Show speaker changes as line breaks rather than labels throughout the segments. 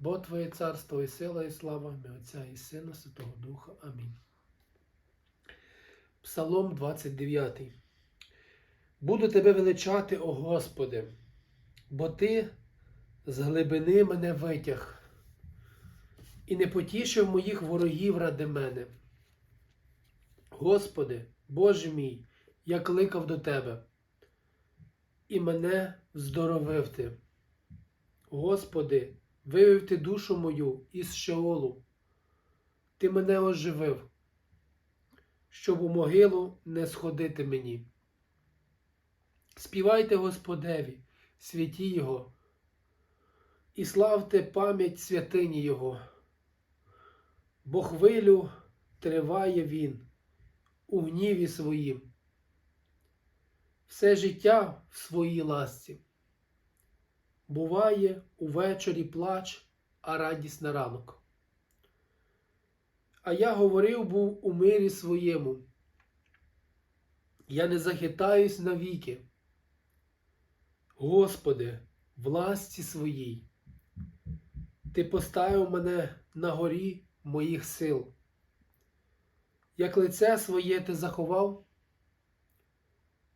Бо Твоє царство і сила, і слава ім'я Отця і Сина Святого Духа. Амінь. Псалом 29. Буду тебе величати, о Господи, бо Ти з глибини мене витяг і не потішив моїх ворогів ради мене. Господи, Боже мій, я кликав до Тебе, і мене здоровив Ти. Господи, вивів Ти душу мою із Шеолу. Ти мене оживив, щоб у могилу не сходити мені. Співайте Господеві, святі Його, і славте пам'ять святині Його, бо хвилю триває Він у гніві своїм, все життя в своїй ласці. Буває увечері плач, а радість на ранок. А я говорив був у мирі своєму. Я не захитаюсь навіки. Господи, власті своїй, Ти поставив мене на горі моїх сил. Як лице своє ти заховав,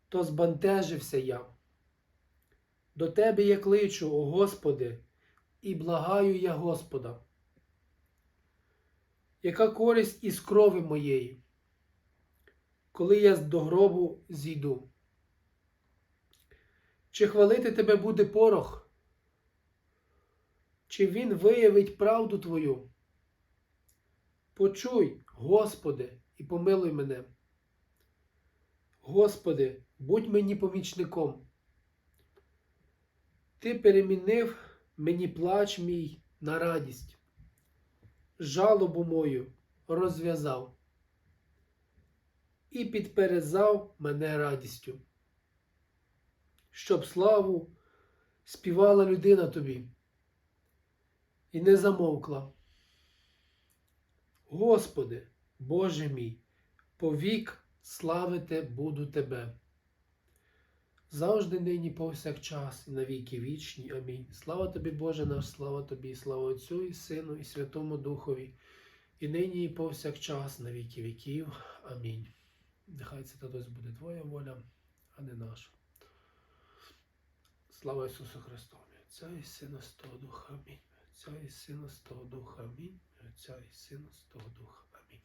то збентежився я. До Тебе я кличу, о Господи, і благаю я Господа. Яка користь із крови моєї, коли я до гробу зійду? Чи хвалити тебе буде порох? Чи він виявить правду Твою? Почуй, Господи, і помилуй мене. Господи, будь мені помічником. Ти перемінив мені плач мій на радість, жалобу мою розв'язав і підперезав мене радістю, щоб славу співала людина тобі і не замовкла. Господи, Боже мій, повік славити буду Тебе. Завжди нині повсякчас і на віки вічні. Амінь. Слава тобі, Боже наш, слава тобі, слава Отцю і Сину, і Святому Духові, і нині, і повсякчас, на віки віків. Амінь. Нехай це Татось буде Твоя воля, а не наша. Слава Ісусу Христу! Отця і Сина з того Духа. Амінь. Отця і Сина з того Духа. Амінь. Отця і Сина з того Духа. Амінь.